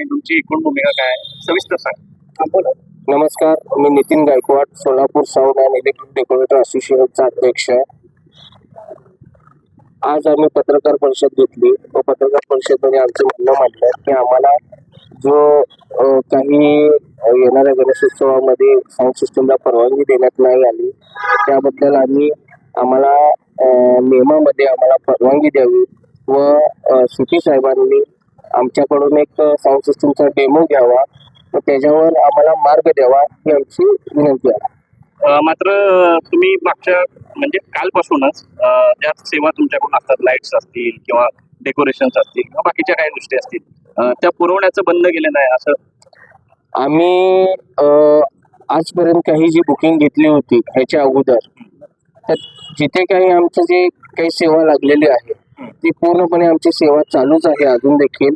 आणि तुमची एकूण भूमिका काय आहे? सविस्तर सांग. नमस्कार मी Nitin Gaikwad Solapur sound and electric decorator असोसिएशनचा अध्यक्ष आज आम्ही पत्रकार परिषद घेतली. व पत्रकार परिषदमध्ये आमचं म्हणणं मांडलं की आम्हाला जो काही येणाऱ्या गणेशोत्सवामध्ये साऊंड सिस्टमला परवानगी देण्यात नाही आली त्याबद्दल आम्ही आम्हाला नियमामध्ये आम्हाला परवानगी द्यावी व सुखी सुटी साहेबांनी आमच्याकडून एक साऊंड सिस्टमचा डेमो घ्यावा. व त्याच्यावर आम्हाला मार्ग द्यावा ही आमची विनंती आहे. अ, मात्र तुम्ही मागच्या म्हणजे कालपासूनच अ, ज्या सेवा तुमच्याकडून असतात लाईट्स असतील किंवा डेकोरेशन्स असतील किंवा बाकीच्या काही गोष्टी असतील अ, त्या पुरवण्याचं बंद केलेलं आहे असं? आम्ही अ, आजपर्यंत काही जी बुकिंग घेतली होती ह्याच्या अगोदर तर जिथे काही आमचं जे काही सेवा लागलेली आहे ती पूर्णपणे आमची सेवा चालूच आहे अजून देखील.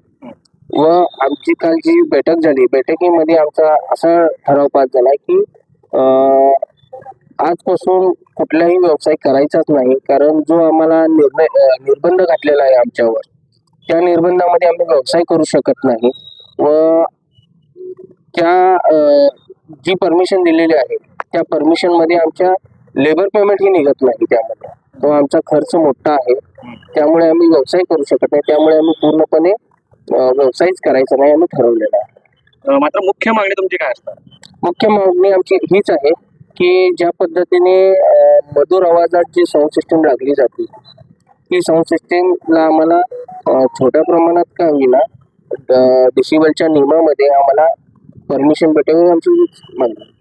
व आमची काल जी बैठक झाली बैठकीमध्ये आमचा असा ठराव पास झाला की आजपासून कुठलाही व्यवसाय करायचाच नाही कारण जो आम्हाला निर्णय निर्बंध घातलेला आहे आमच्यावर त्या निर्बंधामध्ये आम्ही व्यवसाय करू शकत नाही. व त्या जी परमिशन दिलेली आहे त्या परमिशनमध्ये आमच्या लेबर पेमेंट ही निघत नाही त्यामध्ये. तो आमचा खर्च मोठा आहे. त्यामुळे आम्ही व्यवसाय करू शकत नाही. त्यामुळे आम्ही पूर्णपणे व्यवसायच करायचा नाही आम्ही ठरवलेला आहे. अ, मात्र मुख्य मागणी तुमची काय असणार? मुख्य मागणी आमची हीच आहे की ज्या पद्धतीने अ, मधुर आवाजात जी साऊंड सिस्टीम लागली जाते ती साऊंड सिस्टीमला आम्हाला अ, छोट्या प्रमाणात का होईना डिसिबलच्या नियमामध्ये आम्हाला परमिशन भेटावी आमची हीच मागणी.